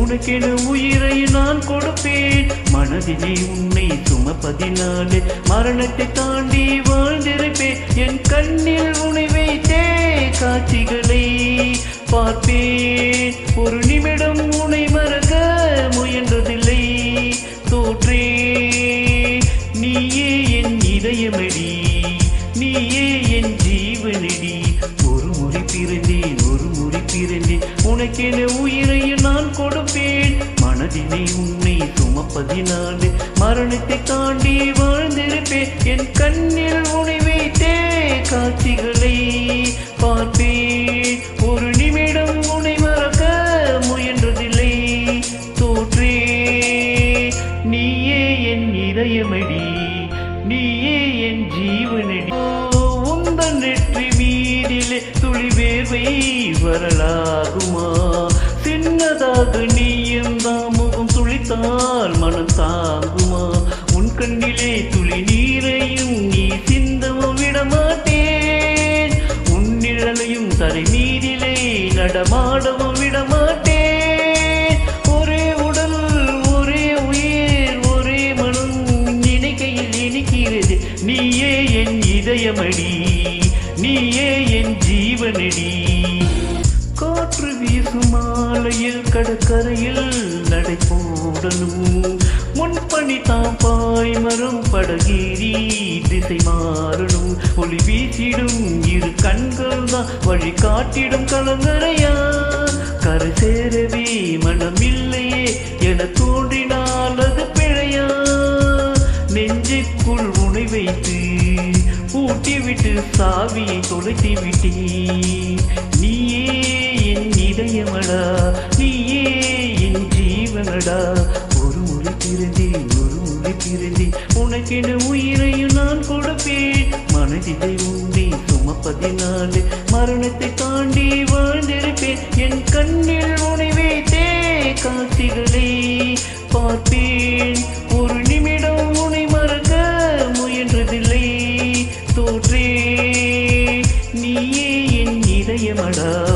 உனக்கென உயிரை நான் கொடுப்பேன். மனதிலே உன்னை சுமப்பதினாலே மரணத்தை தாண்டி வாழ்ந்திருப்பேன். என் கண்ணில் உணவை காட்சிகளை பார்ப்பேன். ஒரு நிமிடம் உனை மறக்க முயன்றதில்லை. தோற்றே நீயே என் இதயமடி நீயே என் ஜீவனடி. ஒரு முறை பிறந்தேன் பிறந்தேன் உனக்கென உயிரை நான் கொடுப்பேன். மனதினை உன்னை சுமப்பதினாலே மரணத்தை தாண்டி வாழ்ந்திருப்பேன். என் கண்ணில் உனை வைத்தே காட்சிகளை பார்ப்பேன். ஒரு நிமிடம் உனை மறக்க முயன்றதில்லை. தோற்றே நீயே என் இதயமடி நீயே என் ஜீவனடி. உந்தன் நெற்றி மீதிலே துளி வேர்வை ஆகுமா? சின்னதாக நீயும் தான் முகம் துளித்தால் மனம் தாங்குமா? உன் கண்ணிலே துளி நீரையும் நீ சிந்தவும் விடமாட்டேன். உன் நிழலையும் தரை நீரிலே நடமாடவும் விடமாட்டேன். ஒரே உடல் ஒரே உயிர் ஒரே மனம் நினைக்கையில் இனிக்கிறது. நீயே என் இதயமடி நீயே என் ஜீவனடி. வீசும் மாலையில் கடற்கரையில் நடை போடணும் முன்பணி தாம் பாய் மரம் படகேறி திசை மாறணும் ஒளி வீசிடும் இரு கண்கள் தான் வழி காட்டிடும் கலங்கரையா. கரை சேரவே மனமில்லையே என தோன்றினால் அது பிழையா. நெஞ்சுக்குள் உணை வைத்து பூட்டிவிட்டு சாவியை தொலைத்து விட்டேன் நீயே ஜீவனடா நீயே என் ஜீவனடா. ஒரு முறை திருந்தி ஒரு முறை திருந்தி உனக்கென உயிரையும் நான் கொடுப்பேன். மனதிலை உண்டி சுமப்பதினாலே மரணத்தை தாண்டி வாழ்ந்திருப்பேன். என் கண்ணில் உனைவே தே காட்சிகளை பார்ப்பேன். ஒரு நிமிடம் உனை மறக்க முயன்றதில்லை. தோற்றே நீயே என் இதயமடா.